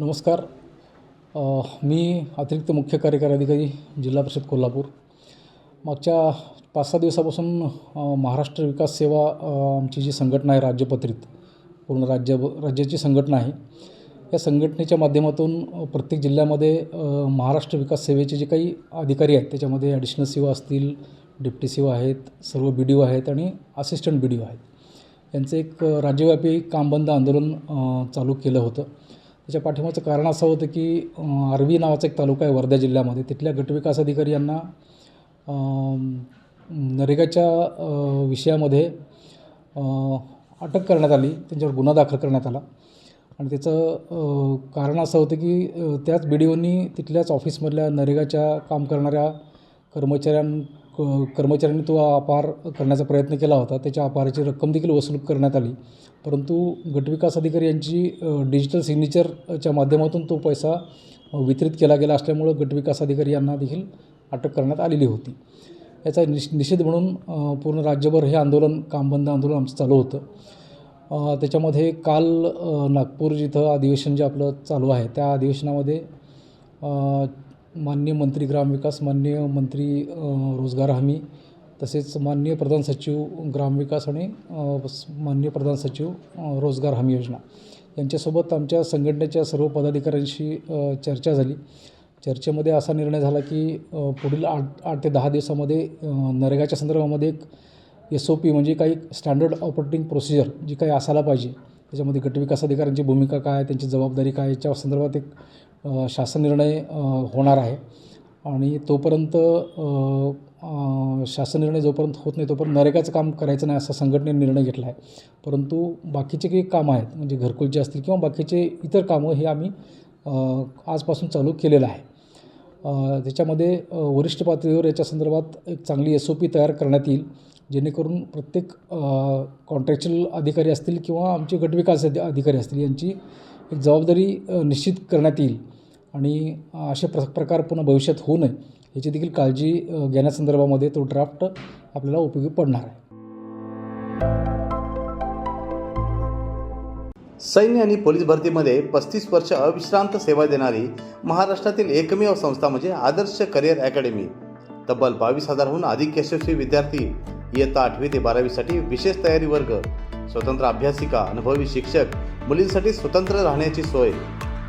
नमस्कार. मी अतिरिक्त मुख्य कार्यकारी अधिकारी जिल्हा परिषद कोल्हापूर. मागच्या पाच सहा दिवसापासून महाराष्ट्र विकास सेवा आमची जी संघटना आहे राज्यपत्रित पूर्ण राज्य राज्याची संघटना आहे या संघटनेच्या माध्यमातून प्रत्येक जिल्ह्यामध्ये महाराष्ट्र विकास सेवेचे जे काही अधिकारी आहेत त्याच्यामध्ये ॲडिशनल सी असतील डिप्टी सी आहेत सर्व बी डी ओ आहेत आणि असिस्टंट बी डी ओ आहेत. यांचं एक राज्यव्यापी कामबंद आंदोलन चालू केलं होतं. त्याच्या पाठिंबाचं कारण असं होतं की आर्वी नावाचा एक तालुका आहे वर्धा जिल्ह्यामध्ये. तिथल्या गटविकास अधिकारी यांना नरेगाच्या विषयामध्ये अटक करण्यात आली. त्यांच्यावर गुन्हा दाखल करण्यात आला. आणि त्याचं कारण असं होतं की त्याच बी डी ओनी तिथल्याच ऑफिसमधल्या नरेगाच्या काम करणाऱ्या कर्मचाऱ्यां क- कर्मचाऱ्यांनी तो अपार करण्याचा प्रयत्न केला होता. त्याच्या अपाराची रक्कम देखील वसूल करण्यात आली. परंतु गटविकास अधिकारी यांची डिजिटल सिग्नेचरच्या माध्यमातून तो पैसा वितरित केला गेला असल्यामुळं गटविकास अधिकारी यांना देखील अटक करण्यात आलेली होती. याचा निष निषेध म्हणून पूर्ण राज्यभर हे आंदोलन कामबंद आंदोलन आमचं चालू होतं. त्याच्यामध्ये काल नागपूर जिथं अधिवेशन जे आपलं चालू आहे त्या अधिवेशनामध्ये माननीय मंत्री ग्रामविकास माननीय मंत्री रोजगार हमी तसेच माननीय प्रधान सचिव ग्रामविकास आणि माननीय प्रधान सचिव रोजगार हमी योजना. यांच्यासोबत आमच्या संघटनेच्या सर्व पदाधिकाऱ्यांशी चर्चा झाली. चर्चेमध्ये असा निर्णय झाला की पुढील आठ आठ ते दहा दिवसामध्ये नरेगाच्या संदर्भामध्ये एक एस ओ पी म्हणजे काही स्टँडर्ड ऑपरेटिंग प्रोसिजर जी काही असायला पाहिजे. त्याच्यामध्ये गटविकास अधिकाऱ्यांची भूमिका काय त्यांची जबाबदारी काय याच्या संदर्भात एक शासन निर्णय होणार आहे. आणि तोपर्यंत शासन निर्णय जोपर्यंत होत नाही तोपर्यंत नरेगाचं काम करायचं नाही असा संघटनेने निर्णय घेतला आहे. परंतु बाकीचे काही कामं आहेत म्हणजे घरकुलचे असतील किंवा बाकीचे इतर कामं हे आम्ही आजपासून चालू केलेलं आहे. त्याच्यामध्ये वरिष्ठ पातळीवर याच्या संदर्भात एक चांगली एस ओ पी तयार करण्यात येईल जेणेकरून प्रत्येक कॉन्ट्रॅक्च्युअल अधिकारी असतील किंवा आमचे गटविकास अधिकारी असतील यांची एक जबाबदारी निश्चित करण्यात येईल. आणि असे प्र प्रकार पुन्हा भविष्यात होऊ नये याची देखील काळजी घेण्यासंदर्भामध्ये तो ड्राफ्ट आपल्याला उपयोगी पडणार आहे. सैन्य आणि पोलीस भरतीमध्ये पस्तीस वर्ष अविश्रांत सेवा देणारी महाराष्ट्रातील एकमेव संस्था म्हणजे आदर्श करिअर अकॅडमी. तब्बल बावीस हजारहून अधिक यशस्वी विद्यार्थी इयत्ता आठवी ते बारावीसाठी विशेष तयारी वर्ग स्वतंत्र अभ्यासिका अनुभवी शिक्षक मुलींसाठी स्वतंत्र राहण्याची सोय.